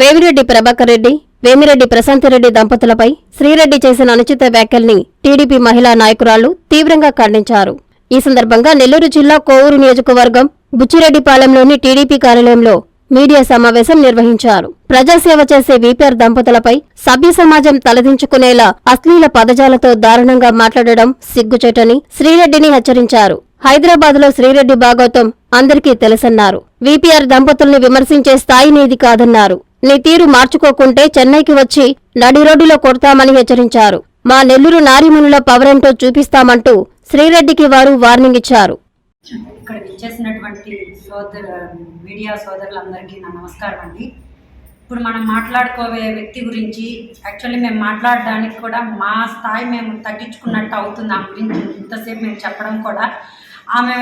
వేమిరెడ్డి ప్రభాకర్ రెడ్డి వేమిరెడ్డి ప్రశాంతిరెడ్డి దంపతులపై శ్రీరెడ్డి చేసిన అనుచిత వ్యాఖ్యల్ని టీడీపీ మహిళా నాయకురాళ్ళు తీవ్రంగా ఖండించారు. ఈ సందర్భంగా నెల్లూరు జిల్లా కోవూరు నియోజకవర్గం బుచ్చిరెడ్డిపాలెంలోని టీడీపీ కార్యాలయంలో మీడియా సమావేశం నిర్వహించారు. ప్రజాసేవ చేసే వీపీఆర్ దంపతులపై సభ్య సమాజం తలదించుకునేలా అశ్లీల పదజాలతో దారుణంగా మాట్లాడడం సిగ్గుచేటని శ్రీరెడ్డిని హెచ్చరించారు. హైదరాబాద్లో శ్రీరెడ్డి భాగవతం అందరికీ తెలుసన్నారు. వీపీఆర్ దంపతుల్ని విమర్శించే స్థాయి నీది కాదన్నారు. నీ తీరు మార్చుకోకుంటే చెన్నైకి వచ్చి నడి రోడ్డులో కొడతామని హెచ్చరించారు. మా నెల్లూరు నారిమునుల పవరేంటో చూపిస్తామంటూ శ్రీరెడ్డికి వారు వార్నింగ్ ఇచ్చారు. ఇక్కడ విచ్చేసినటువంటి సోదర మీడియా సోదరులందరికీ నా నమస్కారం అండి. ఇప్పుడు మనం మాట్లాడుకోవే వ్యక్తి గురించి యాక్చువల్లీ మేము మాట్లాడడానికి కూడా మా స్థాయి మేము తగ్గించుకున్నట్టు అవుతుంది. ఆమె గురించి ఇంతసేపు మేము చెప్పడం కూడా. ఆమె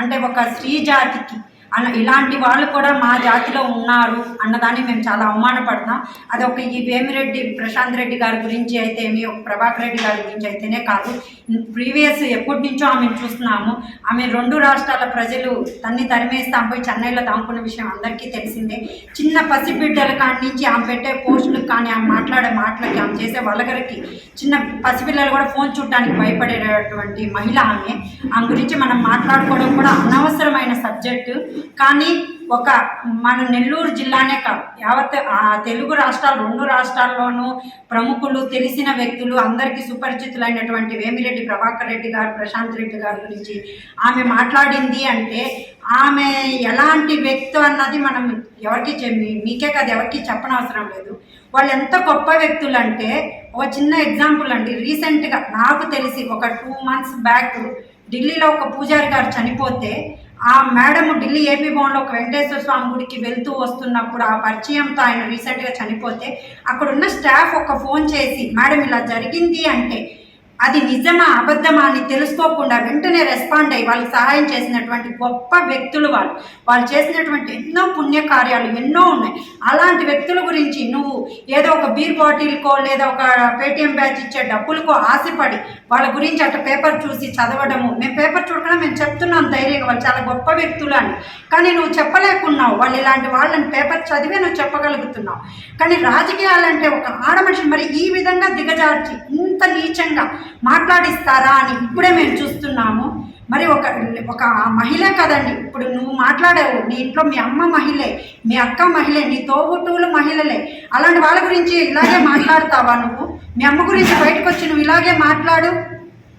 అంటే ఒక స్త్రీ జాతికి అన్న ఇలాంటి వాళ్ళు కూడా మా జాతిలో ఉన్నారు అన్నదాన్ని మేము చాలా అవమానపడతాం. అది ఒక ఈ వేమిరెడ్డి ప్రశాంత్ రెడ్డి గారి గురించి అయితేమి ఒక ప్రభాకర్ రెడ్డి గారి గురించి అయితేనే కాదు. ప్రీవియస్ ఎప్పటి నుంచో ఆమెను చూస్తున్నాము. ఆమె రెండు రాష్ట్రాల ప్రజలు తన్ని తరిమేస్తాం పోయి చెన్నైలో దాముకున్న విషయం అందరికీ తెలిసిందే. చిన్న పసిబిడ్డల కాడి నుంచి ఆమె పెట్టే పోస్టులకు కానీ ఆమె మాట్లాడే మాటలకి ఆమె చేసే వలగరికి చిన్న పసిపిల్లలు కూడా ఫోన్ చూడటానికి భయపడేటటువంటి మహిళ ఆమె. ఆమె గురించి మనం మాట్లాడుకోవడం కూడా అనవసరమైన సబ్జెక్టు. కానీ ఒక మన నెల్లూరు జిల్లానే కాదు యావత్ ఆ తెలుగు రాష్ట్రాలు రెండు రాష్ట్రాల్లోనూ ప్రముఖులు తెలిసిన వ్యక్తులు అందరికీ సుపరిచితులైనటువంటి వేమిరెడ్డి ప్రభాకర్ రెడ్డి గారు ప్రశాంత్ రెడ్డి గారి గురించి ఆమె మాట్లాడింది అంటే ఆమె ఎలాంటి వ్యక్తి అన్నది మనం ఎవరికి మీకే కాదు ఎవరికి చెప్పనవసరం లేదు. వాళ్ళు ఎంత గొప్ప వ్యక్తులు అంటే ఒక చిన్న ఎగ్జాంపుల్ అండి రీసెంట్గా నాకు తెలిసి ఒక టూ మంత్స్ బ్యాక్ ఢిల్లీలో ఒక పూజారి గారు చనిపోతే ఆ మేడం ఢిల్లీ ఏపీ భవన్లో ఒక వెంకటేశ్వర స్వామి గుడికి వెళ్తూ వస్తున్నప్పుడు ఆ పరిచయంతో ఆయన రీసెంట్గా చనిపోతే అక్కడున్న స్టాఫ్ ఒక ఫోన్ చేసి మేడం ఇలా జరిగింది అంటే అది నిజమా అబద్ధమా అని తెలుసుకోకుండా వెంటనే రెస్పాండ్ అయ్యి వాళ్ళకి సహాయం చేసినటువంటి గొప్ప వ్యక్తులు వాళ్ళు. వాళ్ళు చేసినటువంటి ఎన్నో పుణ్య కార్యాలు ఎన్నో ఉన్నాయి. అలాంటి వ్యక్తుల గురించి నువ్వు ఏదో ఒక బీర్ బాటిల్కో లేదా ఒక పేటిఎం బ్యాచ్ ఇచ్చే డబ్బులకో ఆశపడి వాళ్ళ గురించి అట్లా పేపర్ చూసి చదవడము. మేము పేపర్ చూడకుండా మేము చెప్తున్నాం ధైర్యంగా వాళ్ళు చాలా గొప్ప వ్యక్తులు అని. కానీ నువ్వు చెప్పలేకున్నావు. వాళ్ళు ఇలాంటి వాళ్ళని పేపర్ చదివే నువ్వు చెప్పగలుగుతున్నావు. కానీ రాజకీయాలంటే ఒక ఆడమనిషి మరి ఈ విధంగా దిగజార్చి ఇంత నీచంగా మాట్లాడిస్తారా అని ఇప్పుడే మేము చూస్తున్నాము. మరి ఒక ఒక మహిళ కదండి ఇప్పుడు నువ్వు మాట్లాడావు నీ ఇంట్లో మీ అమ్మ మహిళే మీ అక్క మహిళే నీ తోబుట్టువులు మహిళలే అలాంటి వాళ్ళ గురించి ఇలాగే మాట్లాడతావా నువ్వు? మీ అమ్మ గురించి బయటకు వచ్చి నువ్వు ఇలాగే మాట్లాడు.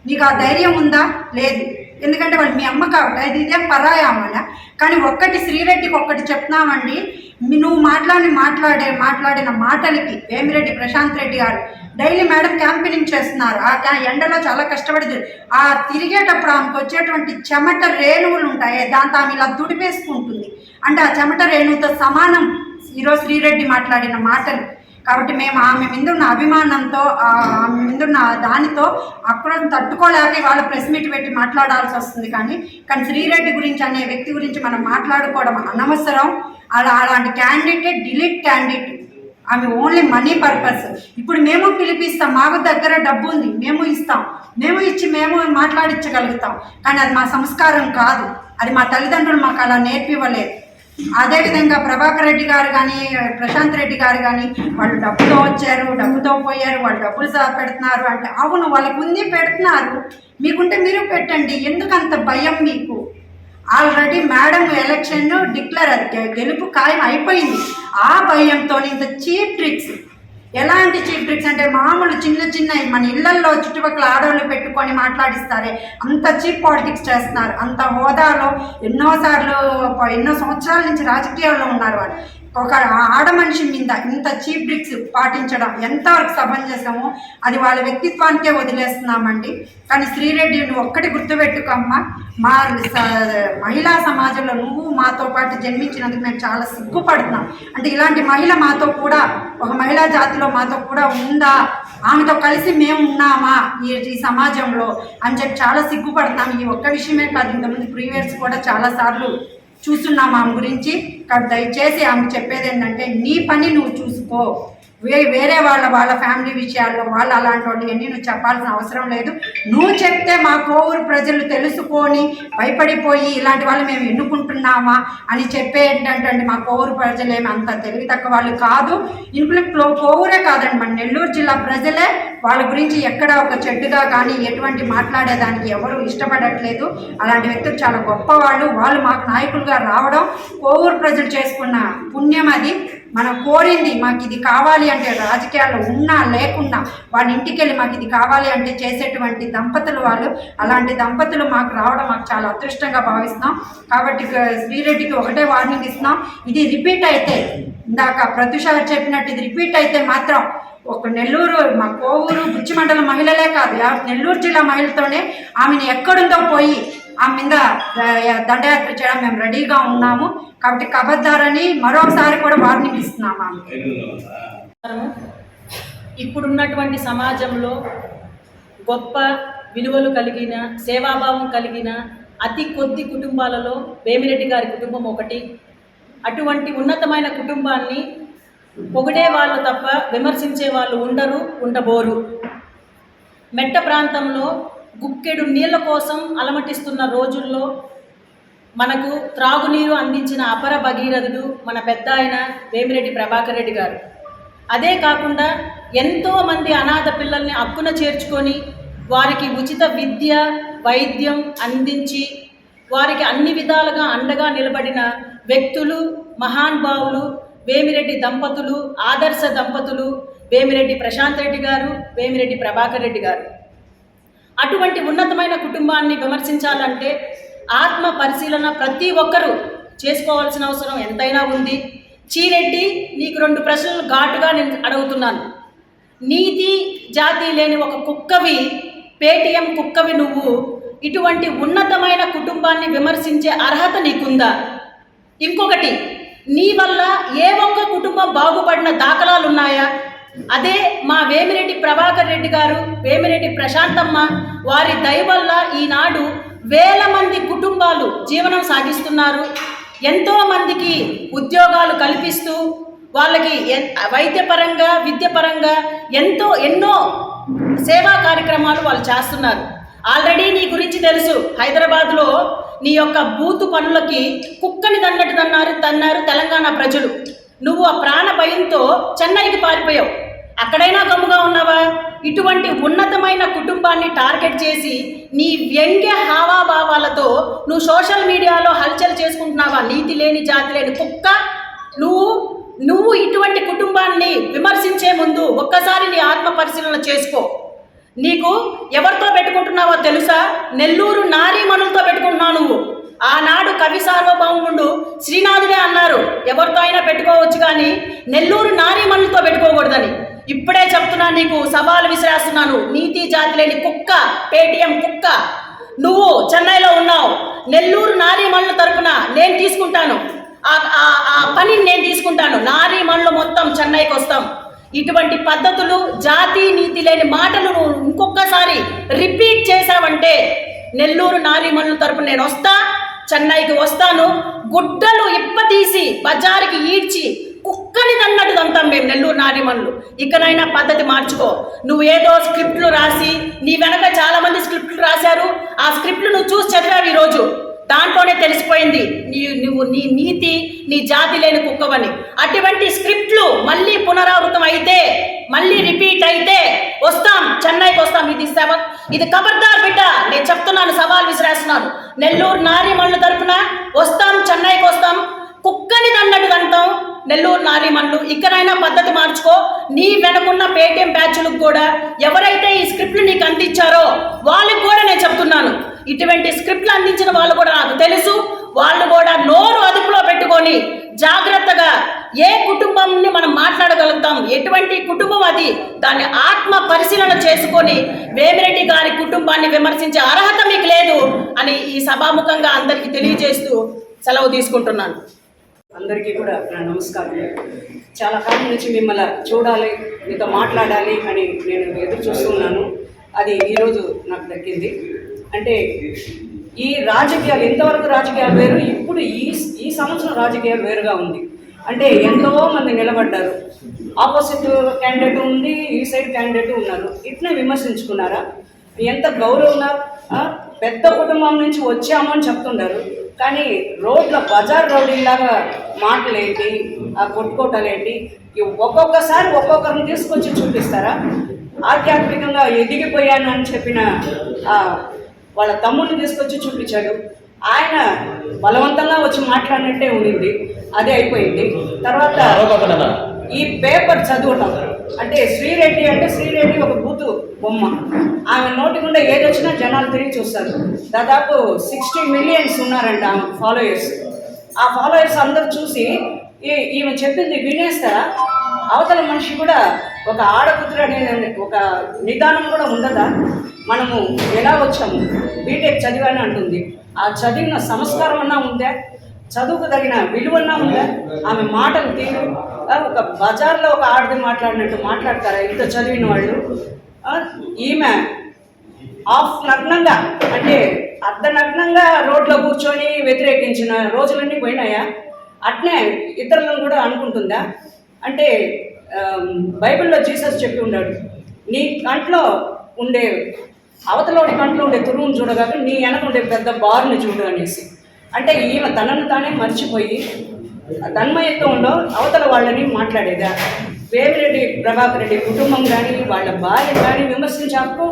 నీకు ఆ ధైర్యం ఉందా? లేదు. ఎందుకంటే వాళ్ళు మీ అమ్మ కాబట్టి అది ఇదే పరాయామన. కానీ ఒక్కటి శ్రీరెడ్డికి ఒక్కటి చెప్తున్నామండి నువ్వు మాట్లాడి మాట్లాడే మాట్లాడిన మాటలకి వేమిరెడ్డి ప్రశాంత్ రెడ్డి గారు డైలీ మేడం క్యాంపెయినింగ్ చేస్తున్నారు. ఆ ఎండలో చాలా కష్టపడి ఆ తిరిగేటప్పుడు ఆమెకు వచ్చేటువంటి చెమట రేణువులు ఉంటాయి. దాంతో ఆమె ఇలా దుడిపేసుకుంటుంది. అంటే ఆ చెమట రేణువుతో సమానం. ఈరోజు శ్రీరెడ్డి మాట్లాడిన మాటలు. కాబట్టి మేము ఆమె మీద ఉన్న అభిమానంతో ఆమె మీద ఉన్న దానితో అక్కడ తట్టుకోలేక ఇవాళ ప్రెస్ మీట్ పెట్టి మాట్లాడాల్సి వస్తుంది కానీ కానీ శ్రీరెడ్డి గురించి అనే వ్యక్తి గురించి మనం మాట్లాడుకోవడం అనవసరం. అలా అలాంటి క్యాండిడేట్ డిలీట్ క్యాండిడేట్. ఆమె ఓన్లీ మనీ పర్పస్. ఇప్పుడు మేము పిలిపిస్తాం మాకు దగ్గర డబ్బు ఉంది మేము ఇస్తాం. మేము ఇచ్చి మేము మాట్లాడించగలుగుతాం. కానీ అది మా సంస్కారం కాదు. అది మా తల్లిదండ్రులు మాకు అలా నేర్పివ్వలేదు. అదేవిధంగా ప్రభాకర్ రెడ్డి గారు కానీ ప్రశాంత్ రెడ్డి గారు కానీ వాళ్ళు డబ్బుతో వచ్చారు డబ్బుతో పోయారు వాళ్ళు డబ్బులు సహా పెడుతున్నారు అంటే అవును వాళ్ళకు ఉంది పెడుతున్నారు. మీకుంటే మీరు పెట్టండి. ఎందుకంత భయం మీకు? ఆల్రెడీ మేడం ఎలక్షన్ డిక్లేర్ అది గెలుపు ఖాయం అయిపోయింది. ఆ భయంతో ఇంత చీప్ ట్రిక్స్ ఎలాంటి చీప్ ట్రిక్స్ అంటే మామూలు చిన్న చిన్న మన ఇళ్ళల్లో చుట్టుపక్కల ఆడవాళ్ళు పెట్టుకొని మాట్లాడిస్తారే అంత చీప్ పాలిటిక్స్ చేస్తున్నారు అంత హోదాలో ఎన్నోసార్లు ఎన్నో సంవత్సరాల నుంచి రాజకీయాల్లో ఉన్నారు వాళ్ళు. ఒక ఆడ మనిషి మీద ఇంత చీప్ ట్రిక్స్ పాటించడం ఎంతవరకు సమంజసమో అది వాళ్ళ వ్యక్తిత్వానికే వదిలేస్తున్నామండి. కానీ శ్రీరెడ్డి నువ్వు ఒక్కటి గుర్తుపెట్టుకోమ్మా. మా మహిళా సమాజంలో నువ్వు మాతో పాటు జన్మించినందుకు మేము చాలా సిగ్గుపడుతున్నాం. అంటే ఇలాంటి మహిళ మాతో కూడా ఒక మహిళా జాతిలో మాతో కూడా ఉందా? ఆమెతో కలిసి మేము ఉన్నామా ఈ ఈ సమాజంలో? అని చెప్పి చాలా సిగ్గుపడుతున్నాం. ఈ ఒక్క విషయమే కాదు ఇంతకుముందు ప్రీవియర్స్ కూడా చాలాసార్లు చూస్తున్నాము ఆమె గురించి. కాబట్టి దయచేసి ఆమె చెప్పేది ఏంటంటే నీ పని నువ్వు చూసుకో. వేరే వాళ్ళ వాళ్ళ ఫ్యామిలీ విషయాల్లో వాళ్ళు అలాంటి వాళ్ళు ఇవన్నీ నువ్వు చెప్పాల్సిన అవసరం లేదు. నువ్వు చెప్తే మా కోవూరు ప్రజలు తెలుసుకొని భయపడిపోయి ఇలాంటి వాళ్ళు మేము ఎన్నుకుంటున్నామా అని చెప్పే ఏంటంటే మా కోవూరు ప్రజలు ఏమి అంత తెలివి తక్కువ వాళ్ళు కాదు. ఇంక్లూడ్ కోవూరే కాదండి మన నెల్లూరు జిల్లా ప్రజలే వాళ్ళ గురించి ఎక్కడ ఒక చెడ్డుగా కానీ ఎటువంటి మాట్లాడేదానికి ఎవరు ఇష్టపడట్లేదు. అలాంటి వ్యక్తులు చాలా గొప్పవాళ్ళు. వాళ్ళు మాకు నాయకులుగా రావడం కోవూరు ప్రజలు చేసుకున్న పుణ్యం అది. మనం కోరింది మాకు ఇది కావాలి అంటే రాజకీయాల్లో ఉన్నా లేకున్నా వాళ్ళ ఇంటికి వెళ్ళి మాకు ఇది కావాలి అంటే చేసేటువంటి దంపతులు వాళ్ళు. అలాంటి దంపతులు మాకు రావడం మాకు చాలా అదృష్టంగా భావిస్తున్నాం. కాబట్టి శ్రీరెడ్డికి ఒకటే వార్నింగ్ ఇస్తున్నాం. ఇది రిపీట్ అయితే ఇందాక ప్రత్యుష చెప్పినట్టు ఇది రిపీట్ అయితే మాత్రం ఒక నెల్లూరు మా కోవూరు బుచ్చి మండలం మహిళలే కాదు యా- నెల్లూరు జిల్లా మహిళతోనే ఆమెను ఎక్కడుందో పోయి ఆ మీద దండయాత్ర చేయడం మేము రెడీగా ఉన్నాము. కాబట్టి కబద్దారని మరొకసారి కూడా వార్నింగ్ ఇస్తున్నాము ఇప్పుడున్నటువంటి సమాజంలో గొప్ప విలువలు కలిగిన సేవాభావం కలిగిన అతి కొద్ది కుటుంబాలలో వేమిరెడ్డి గారి కుటుంబం ఒకటి. అటువంటి ఉన్నతమైన కుటుంబాన్ని పొగిడే వాళ్ళు తప్ప విమర్శించే వాళ్ళు ఉండరు ఉండబోరు. మెట్ట ప్రాంతంలో గుక్కెడు నీళ్ళ కోసం అలమటిస్తున్న రోజుల్లో మనకు త్రాగునీరు అందించిన అపర భగీరథుడు మన పెద్ద ఆయన వేమిరెడ్డి ప్రభాకర్ రెడ్డి గారు. అదే కాకుండా ఎంతోమంది అనాథ పిల్లల్ని అక్కున చేర్చుకొని వారికి ఉచిత విద్య వైద్యం అందించి వారికి అన్ని విధాలుగా అండగా నిలబడిన వ్యక్తులు మహానుభావులు వేమిరెడ్డి దంపతులు ఆదర్శ దంపతులు వేమిరెడ్డి ప్రశాంత్ రెడ్డి గారు వేమిరెడ్డి ప్రభాకర్ రెడ్డి గారు. అటువంటి ఉన్నతమైన కుటుంబాన్ని విమర్శించాలంటే ఆత్మ పరిశీలన ప్రతి ఒక్కరూ చేసుకోవాల్సిన అవసరం ఎంతైనా ఉంది. చీరెడ్డి నీకు రెండు ప్రశ్నలు ఘాటుగా నేను అడుగుతున్నాను. నీతి జాతి లేని ఒక కుక్కవి పేటిఎం కుక్కవి నువ్వు ఇటువంటి ఉన్నతమైన కుటుంబాన్ని విమర్శించే అర్హత నీకుందా? ఇంకొకటి నీ వల్ల ఏ ఒక్క కుటుంబం బాగుపడిన దాఖలాలు ఉన్నాయా అదే మా వేమిరెడ్డి ప్రభాకర్ రెడ్డి గారు వేమిరెడ్డి ప్రశాంతమ్మ వారి దయ వల్ల ఈనాడు వేల మంది కుటుంబాలు జీవనం సాగిస్తున్నారు. ఎంతో మందికి ఉద్యోగాలు కల్పిస్తూ వాళ్ళకి ఎన్- వైద్యపరంగా విద్యపరంగా ఎంతో ఎన్నో సేవా కార్యక్రమాలు వాళ్ళు చేస్తున్నారు. ఆల్రెడీ నీ గురించి తెలుసు హైదరాబాద్లో నీ యొక్క బూతు పనులకి కుక్కని తన్నట్టు తన్నారు తన్నారు తెలంగాణ ప్రజలు. నువ్వు ఆ ప్రాణ భయంతో చెన్నైకి పారిపోయావు. అక్కడైనా గమ్ముగా ఉన్నావా? ఇటువంటి ఉన్నతమైన కుటుంబాన్ని టార్గెట్ చేసి నీ వ్యంగ్య హావాభావాలతో నువ్వు సోషల్ మీడియాలో హల్చల్ చేసుకుంటున్నావా? నీతి లేని జాతి లేని కుక్క. నువ్వు నువ్వు ఇటువంటి కుటుంబాన్ని విమర్శించే ముందు ఒక్కసారి నీ ఆత్మ పరిశీలన చేసుకో. నీకు ఎవరితో పెట్టుకుంటున్నావో తెలుసా? నెల్లూరు నారీమణులతో పెట్టుకుంటున్నావు నువ్వు. ఆనాడు కవి సార్వభౌముడు శ్రీనాథుడే అన్నారు. ఎవరితో అయినా పెట్టుకోవచ్చు కానీ నెల్లూరు నారీమణులతో పెట్టుకోకూడదని. ఇప్పుడే చెప్తున్నా నీకు సవాలు విసిరేస్తున్నాను. నీతి జాతి లేని కుక్క పేటిఎం కుక్క. నువ్వు చెన్నైలో ఉన్నావు. నెల్లూరు నారీమణుల తరపున నేను తీసుకుంటాను. ఆ- ఆ- పనిని నేను తీసుకుంటాను. నారీమణులు మొత్తం చెన్నైకి వస్తాం. ఇటువంటి పద్ధతులు జాతి నీతి లేని మాటలు నువ్వు ఇంకొకసారి రిపీట్ చేశావంటే నెల్లూరు నారీమణుల తరపున నేను వస్తా. చెన్నైకి వస్తాను. గుడ్డలు ఇప్పతీసి బజారుకి ఈడ్చి కుక్కని తన్నట్టు తంతాం మేము నెల్లూరు నారీమణులు ఇకనైనా పద్ధతి మార్చుకో. నువ్వు ఏదో స్క్రిప్ట్లు రాసి నీ వెనక చాలా మంది స్క్రిప్ట్లు రాశారు. ఆ స్క్రిప్ట్లు నువ్వు చూసి చదివావు ఈరోజు. దాంట్లోనే తెలిసిపోయింది. నీ నువ్వు నీ నీతి నీ జాతి లేని కుక్కవని. అటువంటి స్క్రిప్ట్లు మళ్ళీ పునరావృతం అయితే మళ్ళీ రిపీట్ అయితే వస్తాం చెన్నైకి వస్తాం. ఇది సెవెన్ ఇది కబర్దార్ బిడ్డ. నేను చెప్తున్నాను సవాల్ విసిరేస్తున్నాను నెల్లూరు నారీమణుల తరపున వస్తాం చెన్నైకి వస్తాం. కుక్కని దన్నట్టు అంటాం నెల్లూరు నారీమణులు ఇక్కడైనా పద్ధతి మార్చుకో. నీ వెనకున్న పేటిఎం బ్యాచ్లకు కూడా ఎవరైతే ఈ స్క్రిప్ట్లు నీకు అందించారో వాళ్ళకి కూడా నేను చెప్తున్నాను. ఇటువంటి స్క్రిప్ట్లు అందించిన వాళ్ళు కూడా నాకు తెలుసు. వాళ్ళు కూడా నోరు అదుపులో పెట్టుకొని జాగ్రత్తగా ఏ కుటుంబంని మనం మాట్లాడగలుగుతాం? ఎటువంటి కుటుంబం అది? దాన్ని ఆత్మ పరిశీలన చేసుకొని వేమిరెడ్డి గారి కుటుంబాన్ని విమర్శించే అర్హత మీకు లేదు అని ఈ సభాముఖంగా అందరికీ తెలియజేస్తూ సెలవు తీసుకుంటున్నాను. అందరికీ కూడా నా నమస్కారం. చాలా కాలం నుంచి మిమ్మల్ని చూడాలి మీతో మాట్లాడాలి అని నేను ఎదురు చూస్తున్నాను. అది ఈరోజు నాకు దక్కింది. అంటే ఈ రాజకీయాలు ఇంతవరకు రాజకీయాలు వేరు ఇప్పుడు ఈ ఈ సంవత్సరం రాజకీయాలు వేరుగా ఉంది. అంటే ఎంతో మంది నిలబడ్డారు. ఆపోజిట్ క్యాండిడేట్ ఉంది ఈ సైడ్ క్యాండిడేట్ ఉన్నారు. ఇట్నే విమర్శించుకున్నారా? ఎంత గౌరవం పెద్ద కుటుంబం నుంచి వచ్చాము అని చెప్తున్నారు కానీ రోడ్ల బజార్ రౌడీలాగా మాటలేంటి ఆ కొట్టుకోటలేంటి? ఒక్కొక్కసారి ఒక్కొక్కరిని తీసుకొచ్చి చూపిస్తారా? ఆధ్యాత్మికంగా ఎదిగిపోయాను అని చెప్పిన వాళ్ళ తమ్ముడిని తీసుకొచ్చి చూపించాడు. ఆయన బలవంతంగా వచ్చి మాట్లాడినట్టే ఉండింది. అదే అయిపోయింది. తర్వాత ఈ పేపర్ చదవటం. అంటే శ్రీరెడ్డి అంటే శ్రీరెడ్డి ఒక బూతు బొమ్మ. ఆమె నోటి గుండా ఏది వచ్చినా జనాలు తిరిగి చూస్తారు. దాదాపు సిక్స్టీ మిలియన్స్ ఉన్నారంట ఆమె ఫాలోయర్స్. ఆ ఫాలోయర్స్ అందరూ చూసి ఈ- ఈమె చెప్పింది వినేస్తారా? అవతల మనిషి కూడా ఒక ఆడపుత్రుడు అనే ఒక నిదానం కూడా ఉండదా? మనము ఎలా వచ్చాము? బీటెక్ చదివాని అంటుంది. ఆ చదివిన సంస్కారం అన్నా ఉందా? చదువుకు తగిన విలువన్నా ఉందా? ఆమె మాటలు తీరు. ఒక బజార్లో ఒక ఆడది మాట్లాడినట్టు మాట్లాడతారా? ఇంత చదివిన వాళ్ళు. ఈమె ఆఫ్ నగ్నంగా అంటే అర్ధ నగ్నంగా రోడ్లో కూర్చొని వ్యతిరేకించిన రోజులన్నీ పోయినాయా? అట్నే ఇతరులను కూడా అనుకుంటుందా? అంటే బైబిల్లో జీసస్ చెప్పి ఉన్నాడు నీ కంట్లో ఉండే అవతలోడి కంట్లో ఉండే తురువును చూడగాక నీ వెనక ఉండే పెద్ద బారుని చూడు అనేసి. అంటే ఈమె తనను తానే మర్చిపోయి తన్మయత్వంలో అవతల వాళ్ళని మాట్లాడేదా? వేమిరెడ్డి ప్రభాకర్ రెడ్డి కుటుంబం కానీ వాళ్ళ భార్య కానీ విమర్శించే హక్కు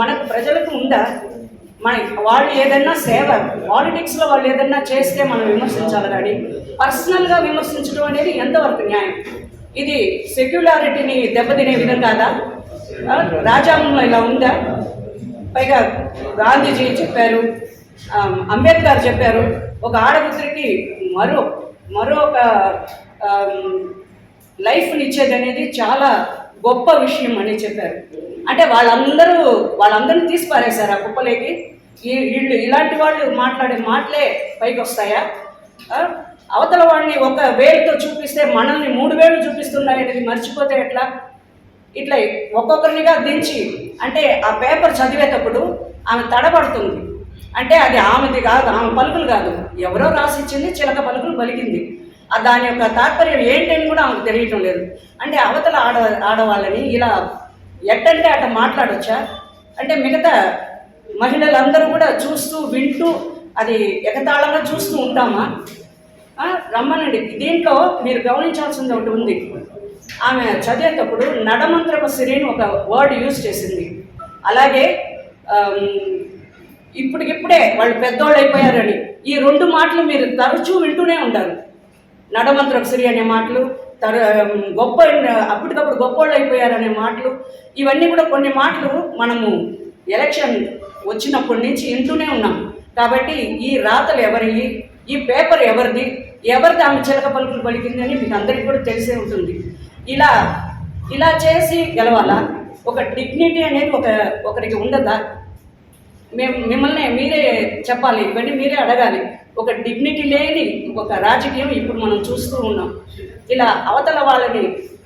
మనకు ప్రజలకు ఉందా? మన వాళ్ళు ఏదైనా సేవ పాలిటిక్స్లో వాళ్ళు ఏదైనా చేస్తే మనం విమర్శించాలి కానీ పర్సనల్గా విమర్శించడం అనేది ఎంతవరకు న్యాయం? ఇది సెక్యులారిటీని దెబ్బతినే విధం కాదా? రాజ్యాంగంలో ఇలా ఉందా? పైగా గాంధీజీ చెప్పారు అంబేద్కర్ చెప్పారు ఒక ఆడపుత్రికి మరో మరో ఒక లైఫ్ని ఇచ్చేది అనేది చాలా గొప్ప విషయం అని చెప్పారు. అంటే వాళ్ళందరూ వాళ్ళందరినీ తీసి పారేశారు ఆ కుప్పలేకి. వీళ్ళు ఇలాంటి వాళ్ళు మాట్లాడే మాటలే పైకి వస్తాయా అవతల వాడిని ఒక వేలుతో చూపిస్తే మనల్ని మూడు వేలు చూపిస్తున్నాయనేది మర్చిపోతే ఎట్లా? ఇట్లా ఒక్కొక్కరినిగా దించి అంటే ఆ పేపర్ చదివేటప్పుడు ఆమె తడబడుతుంది. అంటే అది ఆమెది కాదు ఆమె పలుకులు కాదు. ఎవరో రాసిచ్చింది చిలక పలుకులు పలికింది. ఆ దాని యొక్క తాత్పర్యం ఏంటని కూడా ఆమెకు తెలియటం లేదు. అంటే అవతల ఆడ ఆడవాళ్ళని ఇలా ఎట్టంటే అట్ట మాట్లాడొచ్చా? అంటే మిగతా మహిళలందరూ కూడా చూస్తూ వింటూ అది ఎగతాళంగా చూస్తూ ఉంటామా? రమ్మనండి. దీంట్లో మీరు గమనించాల్సింది ఒకటి ఉంది. ఆమె చదివేటప్పుడు నడమంత్రపు సిరిని ఒక వర్డ్ యూజ్ చేసింది. అలాగే ఇప్పటికిప్పుడే వాళ్ళు పెద్దోళ్ళు అయిపోయారని ఈ రెండు మాటలు మీరు తరచూ వింటూనే ఉంటారు. నడమంత్రపు సిరి అనే మాటలు తర గొప్ప అప్పటికప్పుడు గొప్పోళ్ళు అయిపోయారనే మాటలు ఇవన్నీ కూడా కొన్ని మాటలు మనము ఎలక్షన్ వచ్చినప్పటి నుంచి వింటూనే ఉన్నాం. కాబట్టి ఈ రాతలు ఎవరివి ఈ పేపర్ ఎవరిది ఎవరిది ఆమె చిలక పలుకులు పలికిందని మీకు అందరికీ కూడా తెలిసే ఉంటుంది. ఇలా ఇలా చేసి గెలవాలా? ఒక డిగ్నిటీ అనేది ఒక ఒకరికి ఉండదా? మేము మిమ్మల్ని మీరే చెప్పాలి ఇవన్నీ మీరే అడగాలి. ఒక డిగ్నిటీ లేని ఒక రాజకీయం ఇప్పుడు మనం చూస్తూ ఉన్నాం. ఇలా అవతల వాళ్ళని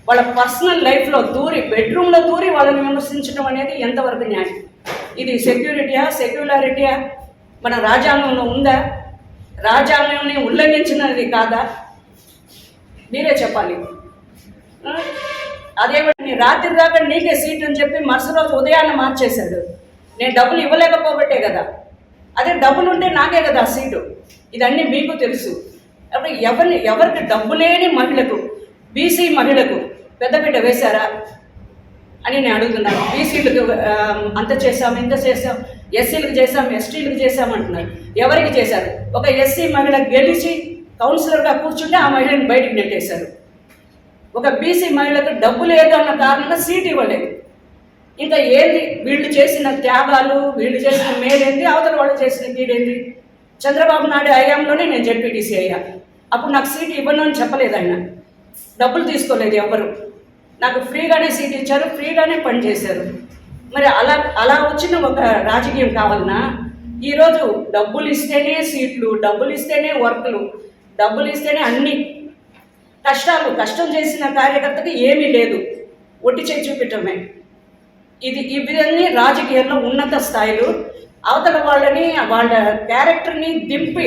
వాళ్ళ పర్సనల్ లైఫ్లో దూరి బెడ్రూమ్లో దూరి వాళ్ళని విమర్శించడం అనేది ఎంతవరకు న్యాయం? ఇది సెక్యూరిటీయా సెక్యులారిటీయా మన రాజ్యాంగంలో ఉందా? రాజ్యాంగాన్ని ఉల్లంఘించినది కాదా? మీరే చెప్పాలి. అదే అదేమిటి రాత్రి దాకా నీకే సీట్ అని చెప్పి మరుసటి రోజు ఉదయాన్నే మార్చేశాడు. నేను డబ్బులు ఇవ్వలేకపోబట్టే కదా. అదే డబ్బులు ఉంటే నాకే కదా సీటు. ఇదన్నీ మీకు తెలుసు. అప్పుడు ఎవరిని ఎవరికి డబ్బు లేని మహిళకు బీసీ మహిళకు పెద్దపీట వేశారా? అని నేను అడుగుతున్నాను బీసీలకు అంత చేశాం ఇంత చేసాం ఎస్సీలకు చేశాం ఎస్టీలకు చేశాం అంటున్నారు. ఎవరికి చేశారు? ఒక ఎస్సీ మహిళ గెలిచి కౌన్సిలర్గా కూర్చుంటే ఆ మహిళని బయటికి నెట్టేశారు. ఒక బీసీ మహిళకు డబ్బు లేదు అన్న కారణంగా సీట్ ఇవ్వలేదు. ఇంకా ఏంది? వీళ్ళు చేసిన త్యాగాలు వీళ్ళు చేసిన మేలేంది? అవతల వాళ్ళు చేసిన కీడేంది? చంద్రబాబు నాయుడు హయాంలోనే నేను జెడ్పీటీసీ అయ్యా. అప్పుడు నాకు సీట్ ఇవ్వను అని చెప్పలేదు ఆయన. డబ్బులు తీసుకోలేదు ఎవరు. నాకు ఫ్రీగానే సీట్ ఇచ్చారు ఫ్రీగానే పని చేశారు. మరి అలా అలా వచ్చిన ఒక రాజకీయం కావాలన్నా ఈరోజు డబ్బులు ఇస్తేనే సీట్లు డబ్బులు ఇస్తేనే వర్కులు డబ్బులు ఇస్తేనే అన్ని. కష్టాలు కష్టం చేసిన కార్యకర్తకి ఏమీ లేదు. ఒట్టి చేయి చూపించడమే ఇది ఇవన్నీ రాజకీయాల్లో ఉన్నత స్థాయిలు అవతల వాళ్ళని వాళ్ళ క్యారెక్టర్ని దింపి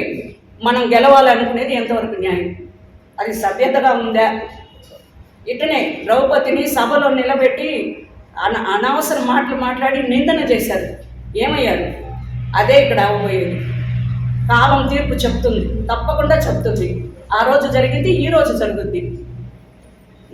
మనం గెలవాలనుకునేది ఎంతవరకు న్యాయం? అది సభ్యతగా ఉందా? ఇటనే ద్రౌపదిని సభలో నిలబెట్టి అన అనవసర మాటలు మాట్లాడి నిందన చేశారు. ఏమయ్యారు? అదే ఇక్కడ అవ్వబోయేది కాలం తీర్పు చెప్తుంది. తప్పకుండా చెప్తుంది. ఆ రోజు జరిగింది ఈ రోజు జరుగుద్ది.